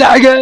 जाएँगे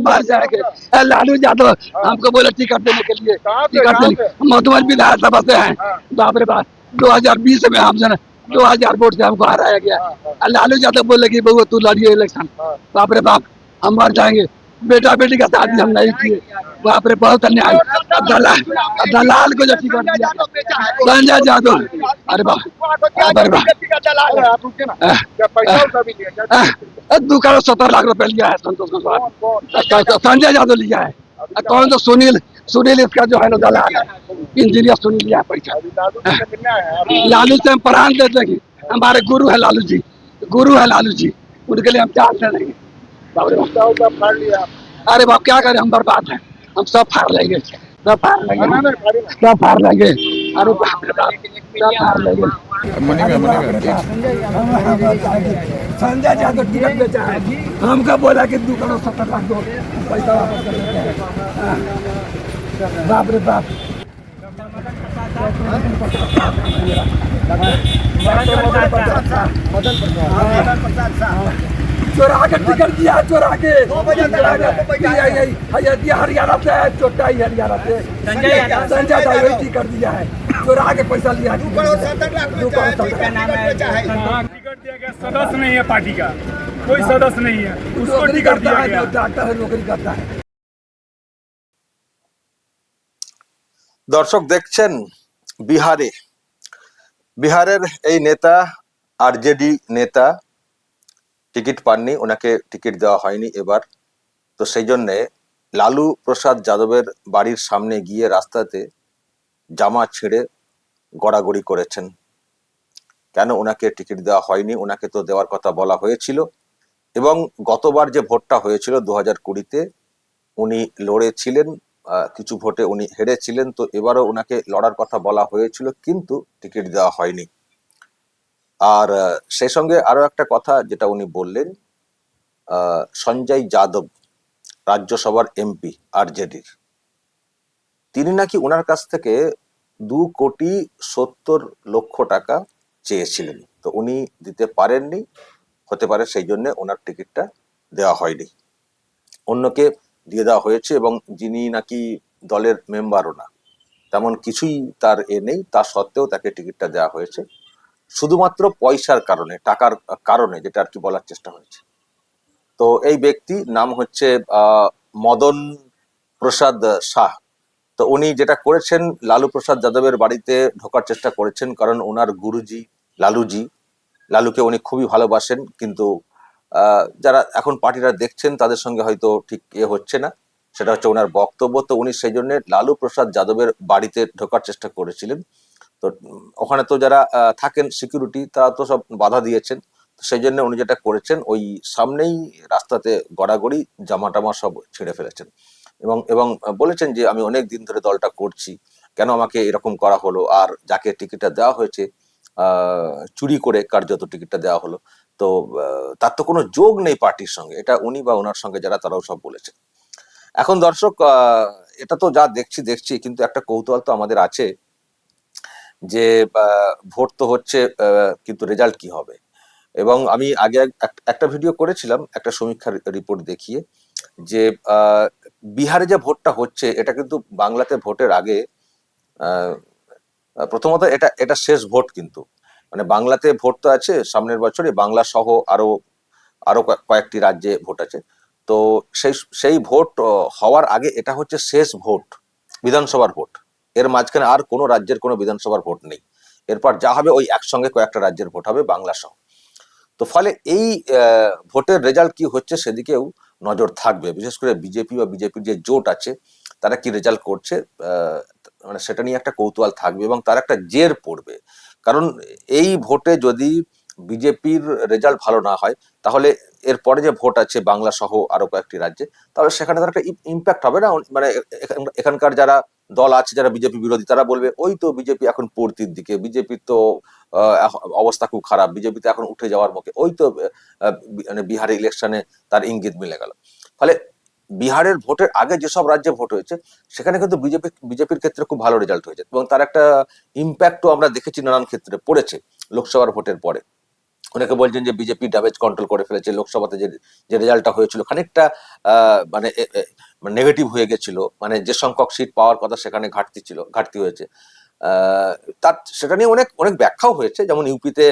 मर जाएँगे। लालू यादव हमको बोले टिकट देने के लिए टिकट देने मधुबन विधानसभा से है। हैं। बाप दो हज़ार बीस में हम जो दो हज़ार वोट से हमको हराया गया। लालू यादव बोले की बहुत तू लड़िए इलेक्शन। बाप रे बाप हम मर जाएँगे। बेटा बेटी का शादी हम नहीं किए। बाप रे बहुत अन्याय दलाल दलाल को जब संजय जादव अरे बाप दुकान सत्तर लाख रुपए लिया है संतोष कुशवाहा संजय जादव लिया है। कौन तो सुनील सुनील इसका जो है ना दलाल है। इंजीनियर सुनील लिया पैसा लालू से हम प्राण दे देंगे हमारे गुरु है लालू जी। गुरु है लालू जी। उनके लिए हम चाहते रहेंगे अरे बाप क्या करें? हम बर्बाद हैं। हम सब फाड़ लेंगे। सब फाड़ लेंगे। ना फाड़ी ना सब फाड़ लेंगे। अरे बाप रे बाप। सब फाड़ लेंगे। संजय यादव टिकट बेचा है हमको बोला कि दो करोड़ सत्तर लाख दो पैसा वापस हैं हाँ। बाप रे बाप। चोरा के टिकट दिया है, चोरा के दिया यही यही हरियाणा से है चोटा ही हरियाणा से संजय यादव यही टिकट दिया है चोरा के पैसा लिया दो करोड़ सत्तर लाख टिकट दिया गया सदस्य नहीं है पार्टी का कोई सदस्य नहीं है उसको नौकरी टिकट करता दिया है गया जो डॉक्टर है नौकरी करता है দর্শক দেখছেন বিহারে বিহারের এই নেতা আরজেডি নেতা টিকিট পাননি, ওনাকে টিকিট দেওয়া হয়নি এবার। তো সেই জন্যে লালু প্রসাদ যাদবের বাড়ির সামনে গিয়ে রাস্তাতে জামা ছিঁড়ে গড়াগড়ি করেছেন। কেন ওনাকে টিকিট দেওয়া হয়নি? ওনাকে তো দেওয়ার কথা বলা হয়েছিল। এবং গতবার যে ভোটটা হয়েছিল দু হাজার কুড়িতে, উনি লড়েছিলেন কিছু ভোটে উনি হেরেছিলেন। তো এবারও ওনাকে লড়ার কথা বলা হয়েছিল, কিন্তু টিকিট দেওয়া হয়নি। আর সেই সঙ্গে আরও একটা কথা যেটা উনি বললেন সঞ্জয় যাদব, রাজ্যসভার এমপি, আরজেডির। তিনি নাকি ওনার কাছ থেকে দু কোটি সত্তর লক্ষ টাকা চেয়েছিলেন। তো উনি দিতে পারেননি, হতে পারে সেই জন্য ওনার টিকিটটা দেওয়া হয়নি। অন্যকে দিয়ে দেওয়া হয়েছে এবং যিনি নাকি দলের মেম্বারও না, তেমন কিছুই তার এ নেই। তা সত্ত্বেও তাকে টিকিটটা দেওয়া হয়েছে। শুধুমাত্র পয়সার কারণে, টাকার কারণে যেটা আর কি বলার চেষ্টা হয়েছে। তো এই ব্যক্তি নাম হচ্ছে মদন প্রসাদ শাহ। তো উনি যেটা করেছেন, লালু প্রসাদ যাদবের বাড়িতে ঢোকার চেষ্টা করেছেন, কারণ ওনার গুরুজি লালুজি। লালুকে উনি খুবই ভালোবাসেন, কিন্তু যারা এখন পার্টিরা দেখছেন, তাদের সঙ্গে হয়তো ঠিক এ হচ্ছে না। সেটা হচ্ছে ওনার বক্তব্য। তো উনি সেই জন্য লালু প্রসাদ যাদবের বাড়িতে ঢোকার চেষ্টা করেছিলেন। তো, ওখানে তো যারা থাকেন সিকিউরিটি তারা তো সব বাধা দিয়েছেন। সেই জন্য উনি যেটা করেছেন, ওই সামনেই রাস্তাতে গড়াগড়ি জামা টামা সব ছেড়ে ফেলেছেন। এবং এবং বলেছেন যে, আমি অনেক দিন ধরে দলটা করছি। কেন আমাকে এরকম করা হলো? আর যাকে টিকিটটা দেওয়া হয়েছে চুরি করে কার্যত টিকিটটা দেওয়া হলো। তো তার তো কোনো যোগ নেই পার্টির সঙ্গে। এটা উনি বা ওনার সঙ্গে যারা, তারাও সব বলেছে এখন দর্শক এটা তো যা দেখছি দেখছি, কিন্তু একটা কৌতূহল তো আমাদের আছে। যে ভোট তো হচ্ছে কিন্তু রেজাল্ট কি হবে? এবং আমি আগে এক- একটা ভিডিও করেছিলাম, একটা সমীক্ষার রিপোর্ট দেখিয়ে যে বিহারে যে ভোটটা হচ্ছে, এটা কিন্তু বাংলাতে ভোটের আগে প্রথমত এটা এটা শেষ ভোট কিন্তু। মানে বাংলাতে ভোট তো আছে, সামনের বছরে বাংলা সহ আরও আরও কয়েকটি রাজ্যে ভোট আছে। তো সেই সেই ভোট হওয়ার আগে এটা হচ্ছে শেষ ভোট, বিধানসভার ভোট। এর মাঝখানে আর কোনো রাজ্যের কোনো বিধানসভার ভোট নেই। এরপর যা হবে ওই একসঙ্গে কয়েকটা রাজ্যের ভোট হবে, বাংলা সহ। তো ফলে এই ভোটের রেজাল্ট কি হচ্ছে সেদিকেও নজর থাকবে। বিশেষ করে বিজেপি বা বিজেপির যে জোট আছে, তারা কি রেজাল্ট করছে মানে সেটা নিয়ে একটা কৌতূহল থাকবে এবং তার একটা জের পড়বে। কারণ এই ভোটে যদি বিজেপির রেজাল্ট ভালো না হয়, তাহলে এরপরে যে ভোট আছে বাংলা সহ আরও কয়েকটি রাজ্যে, তাহলে সেখানে তার একটা ইম্প্যাক্ট হবে না? মানে এখান- এখানকার যারা দল আছে, যারা বিজেপি বিরোধী, তারা বলবে, ওই তো বিজেপি এখন পড়তির দিকে বিজেপির তো অবস্থা খুব খারাপ বিজেপিতে এখন উঠে যাওয়ার মুখে, ওই তো মানে বিহারের ইলেকশনে তার ইঙ্গিত মিলে গেল। ফলে বিহারের ভোটের আগে যেসব রাজ্যে ভোট হয়েছে, সেখানে কিন্তু বিজেপি, বিজেপির ক্ষেত্রে খুব ভালো রেজাল্ট হয়েছে এবং তার একটা ইম্প্যাক্টও আমরা দেখেছি নানান ক্ষেত্রে পড়েছে, লোকসভার ভোটের পরে। অনেকে বলছেন যে বিজেপি ড্যামেজ কন্ট্রোল করে ফেলেছে, লোকসভাতে যে যে রেজাল্টটা হয়েছিল, খানিকটা মানে নেগেটিভ হয়ে গেছিল। মানে যে সংখ্যক সিট পাওয়ার কথা সেখানে ঘাটতি ছিল, ঘাটতি হয়েছে। তার, সেটা নিয়ে অনেক অনেক ব্যাখ্যাও হয়েছে। যেমন ইউপিতে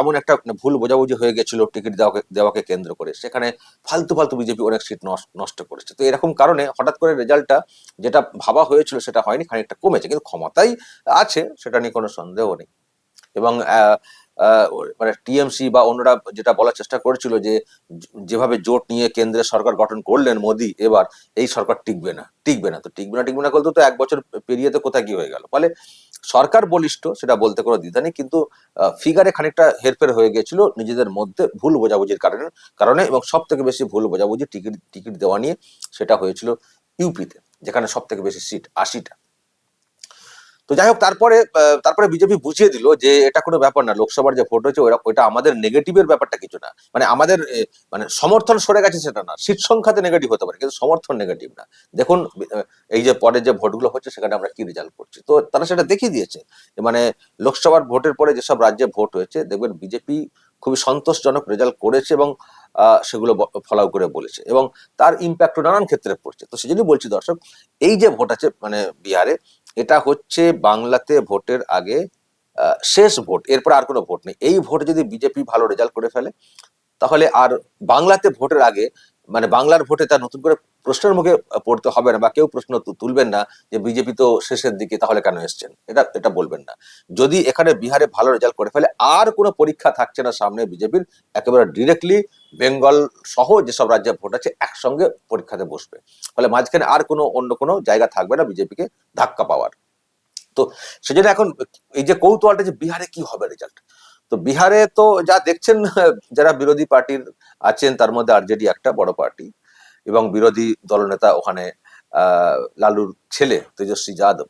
এমন একটা ভুল বোঝাবুঝি হয়ে গেছিল টিকিট দেওয়াকে দেওয়াকে কেন্দ্র করে। সেখানে ফালতু ফালতু বিজেপি অনেক সিট নষ্ট করেছে। তো এরকম কারণে হঠাৎ করে রেজাল্টটা যেটা ভাবা হয়েছিল সেটা হয়নি, খানিকটা কমেছে। কিন্তু ক্ষমতাই আছে, সেটা নিয়ে কোনো সন্দেহ নেই। এবং মানে টিএমসি বা অন্যরা যেটা বলার চেষ্টা করেছিল যে যেভাবে জোট নিয়ে কেন্দ্রের সরকার গঠন করলেন মোদি, এবার এই সরকার টিকবে না টিকবে না। তো টিকবে না টিকবে না বলতে তো এক বছর পেরিয়ে তো কোথায় কি হয়ে গেল? ফলে সরকার বলিষ্ঠ সেটা বলতে কোনো দ্বিধা নেই, কিন্তু ফিগারে খানিকটা হেরফের হয়ে গেছিল নিজেদের মধ্যে ভুল বোঝাবুঝির কারণে কারণে এবং সব থেকে বেশি ভুল বোঝাবুঝি টিকিট টিকিট দেওয়া নিয়ে সেটা হয়েছিল ইউপিতে, যেখানে সব থেকে বেশি সিট, আশিটা। তো যাই হোক, তারপরে তারপরে বিজেপি বুঝিয়ে দিল যে এটা কোনো ব্যাপার না, লোকসভার যে ভোট হয়েছে ওটা আমাদের নেগেটিভের ব্যাপারটা কিছু না। মানে আমাদের মানে সমর্থন সরে গেছে সেটা না, সিট সংখ্যাতে নেগেটিভ হতে পারে, কিন্তু সমর্থন নেগেটিভ না। দেখুন এই যে পরে যে ভোটগুলো হচ্ছে, সেখানে আমরা কি রেজাল্ট করছি? তো তারা সেটা দেখিয়ে দিয়েছে মানে লোকসভার ভোটের পরে যেসব রাজ্যে ভোট হয়েছে, দেখবেন বিজেপি খুবই সন্তোষজনক রেজাল্ট করেছে এবং সেগুলো ফলাও করে বলেছে এবং তার ইম্প্যাক্টও নানান ক্ষেত্রে পড়ছে। তো সেজন্যই বলছি দর্শক, এই যে ভোট আছে মানে বিহারে এটা হচ্ছে বাংলাতে ভোটের আগে শেষ ভোট। এরপর আর কোনো ভোট নেই। এই ভোটে যদি বিজেপি ভালো রেজাল্ট করে ফেলে, তাহলে আর বাংলাতে ভোটের আগে মানে বাংলার ভোটে তার নতুন করে প্রশ্নের মুখে পড়তে হবে না বা কেউ প্রশ্ন তুলবেন না যে বিজেপি তো শেষের দিকে তাহলে কেন এসছেন? এটা এটা বলবেন না। যদি এখানে বিহারে ভালো রেজাল্ট করে ফেলে, আর কোনো পরীক্ষা থাকছে না সামনে বিজেপির, একেবারে ডিরেক্টলি বেঙ্গল সহ যেসব রাজ্যে ভোট আছে একসঙ্গে পরীক্ষাতে বসবে। ফলে মাঝখানে আর কোনো, অন্য কোনো জায়গা থাকবে না বিজেপিকে ধাক্কা পাওয়ার। তো সেজন্য এখন এই যে কৌতূহলটা যে বিহারে কি হবে রেজাল্ট তো বিহারে তো যা দেখছেন, যারা বিরোধী পার্টির আছেন, তার মধ্যে আরজেডি একটা বড় পার্টি। এবং বিরোধী দলনেতা ওখানে লালুর ছেলে তেজস্বী যাদব।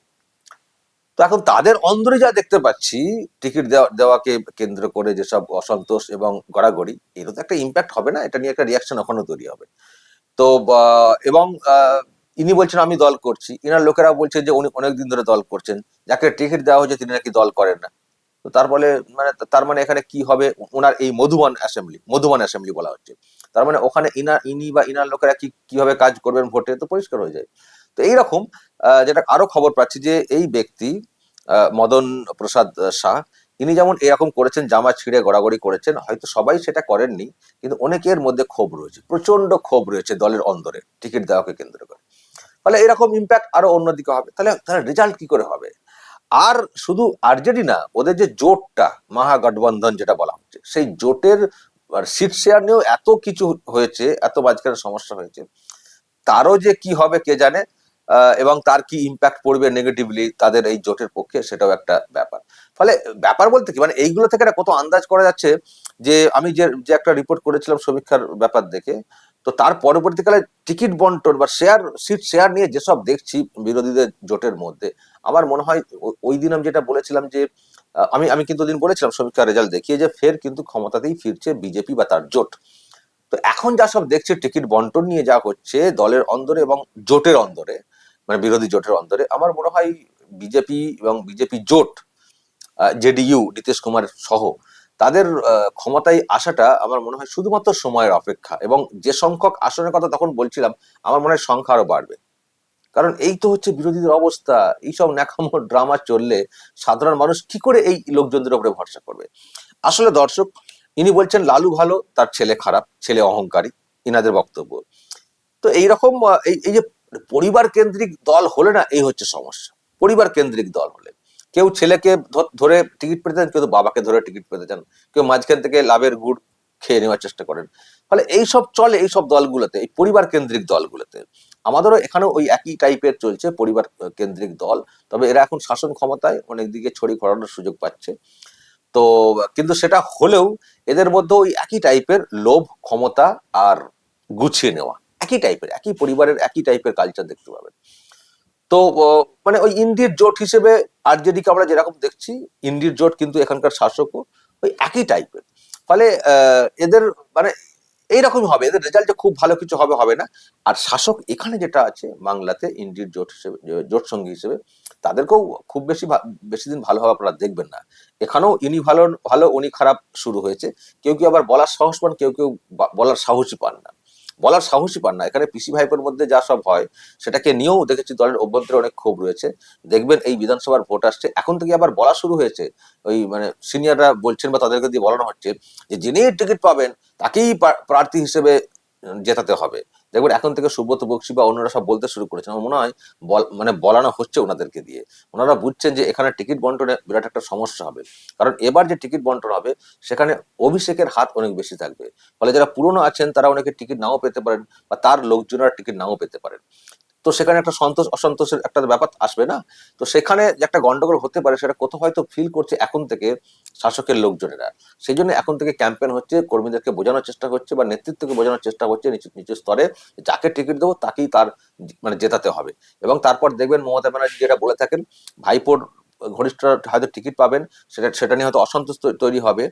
তো এখন তাদের অন্দরে যা দেখতে পাচ্ছি, টিকিট দেওয়া, দেওয়াকে কেন্দ্র করে যেসব অসন্তোষ এবং গড়াগড়ি, এরও তো একটা ইম্প্যাক্ট হবে না? এটা নিয়ে একটা রিয়াকশন ওখানেও তৈরি হবে। তো এবং ইনি বলছেন, আমি দল করছি। ইনার লোকেরা বলছেন যে, উনি অনেকদিন ধরে দল করছেন। যাকে টিকিট দেওয়া হয়েছে, তিনি নাকি দল করেন না। তো তার ফলে মানে তার মানে এখানে কি হবে? ওনার এই মধুবন অ্যাসেম্বলি মধুবন অ্যাসেম্বলি বলা হচ্ছে। তার মানে ওখানে ইনার ইনি বা ইনার লোকেরা কি, কীভাবে কাজ করবেন ভোটে তো পরিষ্কার হয়ে যায়। তো এইরকম যেটা আরও খবর পাচ্ছি যে এই ব্যক্তি মদন প্রসাদ শাহ, ইনি যেমন এরকম করেছেন, জামা ছিঁড়ে গড়াগড়ি করেছেন, হয়তো সবাই সেটা করেননি, কিন্তু অনেকের মধ্যে ক্ষোভ রয়েছে প্রচণ্ড ক্ষোভ রয়েছে দলের অন্দরে, টিকিট দেওয়াকে কেন্দ্র করে। ফলে এরকম ইম্প্যাক্ট আরও অন্যদিকে হবে। তাহলে তাহলে রেজাল্ট কি করে হবে? আর শুধু আরজেডি না, ওদের যে জোটটা, মহাগঠবন্ধন যেটা বলা হচ্ছে, সেই জোটের সিট শেয়ার নিয়েও এত কিছু হয়েছে, এত মাঝখানে সমস্যা হয়েছে, তারও যে কি হবে কে জানে এবং তার কি ইম্প্যাক্ট পড়বে নেগেটিভলি তাদের এই জোটের পক্ষে সেটাও একটা ব্যাপার। ফলে ব্যাপার বলতে কি মানে এইগুলো থেকে একটা কত আন্দাজ করা যাচ্ছে যে, আমি যে যে একটা রিপোর্ট করেছিলাম সমীক্ষার ব্যাপার দেখে তো তার পরবর্তীকালে টিকিট বন্টন বা শেয়ার, সিট শেয়ার নিয়ে যেসব দেখছি বিরোধীদের জোটের মধ্যে, আমার মনে হয় ওই দিন আমি যেটা বলেছিলাম যে আমি আমি কিন্তু দিন বলেছিলাম সমীক্ষার রেজাল্ট দেখিয়ে যে ফের কিন্তু ক্ষমতাতেই ফিরছে বিজেপি বা তার জোট। তো এখন যা সব দেখছে টিকিট বন্টন নিয়ে যা হচ্ছে দলের অন্দরে এবং জোটের অন্দরে মানে বিরোধী জোটের অন্দরে, আমার মনে হয় বিজেপি এবং বিজেপি জোট জেডিইউ, নীতিশ কুমার সহ তাদের ক্ষমতায় আসাটা আমার মনে হয় শুধুমাত্র সময়ের অপেক্ষা এবং যে সংখ্যক আসনের কথা তখন বলছিলাম, আমার মনে হয় সংখ্যা আরও বাড়বে। কারণ এই তো হচ্ছে বিরোধীদের অবস্থা এইসব ন্যাকামো ড্রামা চললে সাধারণ মানুষ কি করে এই লোকজনদের উপরে ভরসা করবে? আসলে দর্শক, ইনি বলছেন লালু ভালো, তার ছেলে খারাপ, ছেলে অহংকারী, ইনাদের বক্তব্য। তো এইরকম এই যে পরিবার কেন্দ্রিক দল হলে না, এই হচ্ছে সমস্যা। পরিবার কেন্দ্রিক দল হলে। কেউ ছেলেকে ধরে টিকিট পেতে চান, কেউ বাবাকে ধরে টিকিট পেতে চান, কেউ মাঝখান থেকে লাভের গুড় খেয়ে নেওয়ার চেষ্টা করেন। ফলে এইসব চলে এইসব দলগুলোতে, এই পরিবার কেন্দ্রিক দলগুলোতে। আমাদেরও এখানেও ওই একই টাইপের চলছে, পরিবার কেন্দ্রিক দল। তবে এরা এখন শাসন ক্ষমতায় অনেক দিকে ছড়ি ঘোরানোর সুযোগ পাচ্ছে। তো, কিন্তু সেটা হলেও এদের মধ্যে ওই একই টাইপের লোভ, ক্ষমতা আর গুছিয়ে নেওয়া, একই টাইপের একই পরিবারের একই টাইপের কালচার দেখতে পাবেন। তো মানে ওই ইন্ডির জোট হিসেবে আরজেডিকে আমরা যেরকম দেখছি ইন্ডির জোট কিন্তু এখানকার শাসকও ওই একই টাইপের। ফলে এদের মানে এইরকমই হবে, এদের রেজাল্ট খুব ভালো কিছু হবে হবে না। আর শাসক এখানে যেটা আছে, বাংলাতে ইন্ডির জোট হিসেবে জোট সঙ্গী হিসেবে, তাদেরকেও খুব বেশি বেশি দিন ভালোভাবে আপনারা দেখবেন না। এখানেও ইনি ভালো ভালো, উনি খারাপ শুরু হয়েছে। কেউ কেউ আবার বলার সাহস পান, কেউ কেউ বলার সাহসই পান না। বলার সাহসই পান না। এখানে পিসি ভাইপের মধ্যে যা সব হয়, সেটাকে নিয়েও দেখেছি দলের অভ্যন্তরে অনেক ক্ষোভ রয়েছে। দেখবেন এই বিধানসভার ভোট আসছে। এখন থেকে আবার বলা শুরু হয়েছে, ওই মানে সিনিয়ররা বলছেন বা তাদেরকে দিয়ে বলানো হচ্ছে যে, যিনি টিকিট পাবেন, তাকেই প্রার্থী হিসেবে জেতাতে হবে। দেখবেন এখন থেকে সুব্রত বক্সি বা অন্যরা সব বলতে শুরু করেছেন। আমার মনে হয় মানে বলানো হচ্ছে ওনাদেরকে দিয়ে। ওনারা বুঝছেন যে এখানে টিকিট বন্টনে বিরাট একটা সমস্যা হবে। কারণ এবার যে টিকিট বন্টন হবে, সেখানে অভিষেকের হাত অনেক বেশি থাকবে। ফলে যারা পুরনো আছেন, তারা অনেকে টিকিট নাও পেতে পারেন বা তার লোকজনেরা টিকিট নাও পেতে পারেন। তো সেখানে একটা সন্তোষ, অসন্তোষের একটা ব্যাপার আসবে না? তো সেখানে যে একটা গন্ডগোল হতে পারে, সেটা কোথাও হয়তো ফিল করছে এখন থেকে শাসকের লোকজনেরা। সেই জন্য এখন থেকে ক্যাম্পেন হচ্ছে, কর্মীদেরকে বোঝানোর চেষ্টা হচ্ছে বা নেতৃত্বকে বোঝানোর চেষ্টা হচ্ছে নিচু স্তরে যাকে টিকিট দেবো তাকেই তার মানে জেতাতে হবে। এবং তারপর দেখবেন মমতা ব্যানার্জি যেটা বলে থাকেন, ভাইপোর ঘনিষ্ঠরা হয়তো টিকিট পাবেন, সেটা সেটা নিয়ে হয়তো অসন্তোষ তৈরি হবে।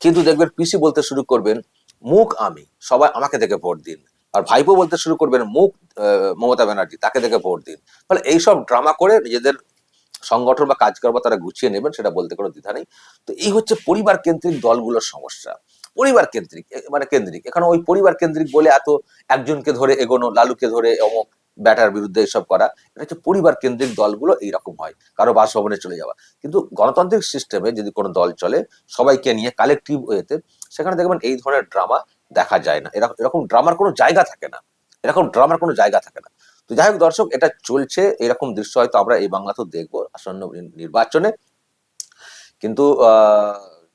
কিন্তু দেখবেন পিসি বলতে শুরু করবেন, মুখ আমি, সবাই আমাকে দেখে ভোট দিন। আর ভাইপো বলতে শুরু করবেন মুখ মমতা ব্যানার্জি, তাকে দেখে ভোট দিন। ফলে এইসব ড্রামা করে নিজেদের সংগঠন বা কাজকর্ম তারা গুছিয়ে নেবেন, সেটা বলতে কোনো দ্বিধা নেই। তো এই হচ্ছে পরিবার কেন্দ্রিক দলগুলোর সমস্যা। পরিবার কেন্দ্রিক মানে কেন্দ্রিক। এখানে ওই পরিবার কেন্দ্রিক বলে এত একজনকে ধরে এগোনো, লালুকে ধরে অমুক ব্যাটার বিরুদ্ধে এসব করা, এটা হচ্ছে পরিবার কেন্দ্রিক দলগুলো এইরকম হয়। কারও বাসভবনে চলে যাওয়া। কিন্তু গণতান্ত্রিক সিস্টেমে যদি কোনো দল চলে, সবাইকে নিয়ে কালেকটিভ ওয়েতে সেখানে দেখবেন এই ধরনের ড্রামা দেখা যায় না। এরকম এরকম ড্রামার কোনো জায়গা থাকে না। এরকম ড্রামার কোনো জায়গা থাকে না। তো যাই হোক দর্শক, এটা চলছে, এরকম দৃশ্য হয়তো আমরা এই বাংলাতেও দেখব আসন্ন নির্বাচনে। কিন্তু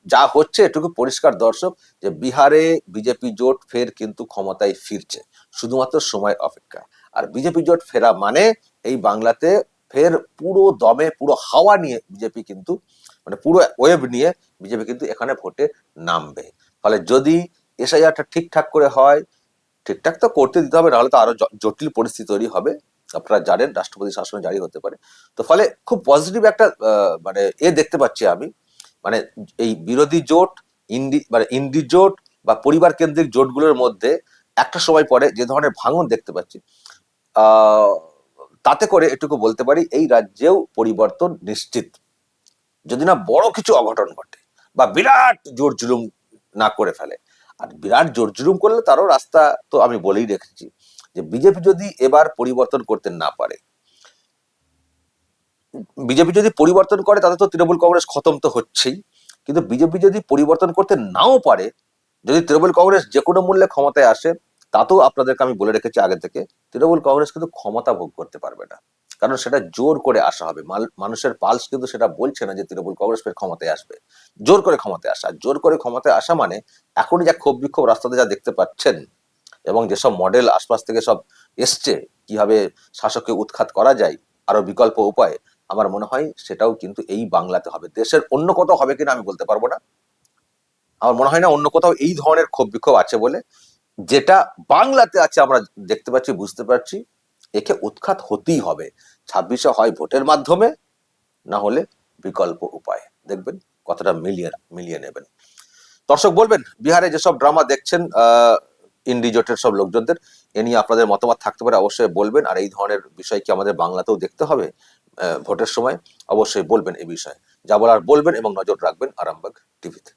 যা হচ্ছে এটুকু পরিষ্কার দর্শক যে বিহারে বিজেপি জোট ফের কিন্তু ক্ষমতায় ফিরছে, শুধুমাত্র সময় অপেক্ষা আর বিজেপি জোট ফেরা মানে এই বাংলাতে ফের পুরো দমে, পুরো হাওয়া নিয়ে বিজেপি কিন্তু মানে পুরো ওয়েব নিয়ে বিজেপি কিন্তু এখানে ভোটে নামবে। ফলে যদি এসআইআরটা ঠিকঠাক করে হয়, ঠিকঠাক তো করতে দিতে হবে, নাহলে তো আরও জটিল পরিস্থিতি তৈরি হবে। আপনারা জানেন, রাষ্ট্রপতি শাসন জারি হতে পারে। তো ফলে খুব পজিটিভ একটা মানে এ দেখতে পাচ্ছি আমি মানে এই বিরোধী জোট, ইন্ডি মানে ইন্ডি জোট বা পরিবার কেন্দ্রিক জোটগুলোর মধ্যে একটা সময় পরে যে ধরনের ভাঙন দেখতে পাচ্ছি। তাতে করে এটুকু বলতে পারি, এই রাজ্যেও পরিবর্তন নিশ্চিত। যদি না বড় কিছু অঘটন ঘটে বা বিরাট জোর জুলুম না করে ফেলে আর বিরাট জোর জুলুম করলে তারও রাস্তা তো আমি বলেই রেখেছি যে বিজেপি যদি এবার পরিবর্তন করতে না পারে, বিজেপি যদি পরিবর্তন করে তাতে তো তৃণমূল কংগ্রেস খতম তো হচ্ছেই, কিন্তু বিজেপি যদি পরিবর্তন করতে নাও পারে, যদি তৃণমূল কংগ্রেস যে কোনো মূল্যে ক্ষমতায় আসে, তাতেও আপনাদেরকে আমি বলে রেখেছি আগে থেকে, তৃণমূল কংগ্রেস কিন্তু ক্ষমতা ভোগ করতে পারবে না। কারণ সেটা জোর করে আসা হবে। মানুষের পালস কিন্তু সেটা বলছে না যে তৃণমূল কংগ্রেস ফের ক্ষমতায় আসবে। জোর করে ক্ষমতায় আসা। জোর করে ক্ষমতায় আসা মানে এখনই যা ক্ষোভ বিক্ষোভ রাস্তাতে যা দেখতে পাচ্ছেন এবং যেসব মডেল আশপাশ থেকে সব এসছে, কীভাবে শাসককে উৎখাত করা যায়, আরও বিকল্প উপায়, আমার মনে হয় সেটাও কিন্তু এই বাংলাতে হবে। দেশের অন্য কোথাও হবে কিনা আমি বলতে পারব না। আমার মনে হয় না অন্য কোথাও এই ধরনের ক্ষোভ বিক্ষোভ আছে বলে। যেটা বাংলাতে আছে আমরা দেখতে পাচ্ছি, বুঝতে পারছি। একে উৎখাত হতেই হবে। ছাব্বিশে হয় ভোটের মাধ্যমে, না হলে বিকল্প উপায়। দেখবেন কথাটা মিলিয়ে মিলিয়ে নেবেন। দর্শক বলবেন, বিহারে যেসব ড্রামা দেখছেন, আহ ইন্ডি সব লোকজনদের, এ নিয়ে আপনাদের মতামত থাকতে পারে, অবশ্যই বলবেন। আর এই ধরনের বিষয় কি আমাদের বাংলাতেও দেখতে হবে ভোটের সময়? অবশ্যই বলবেন এই বিষয়ে। যা বলার বলবেন এবং নজর রাখবেন আরামবাগ টিভিতে।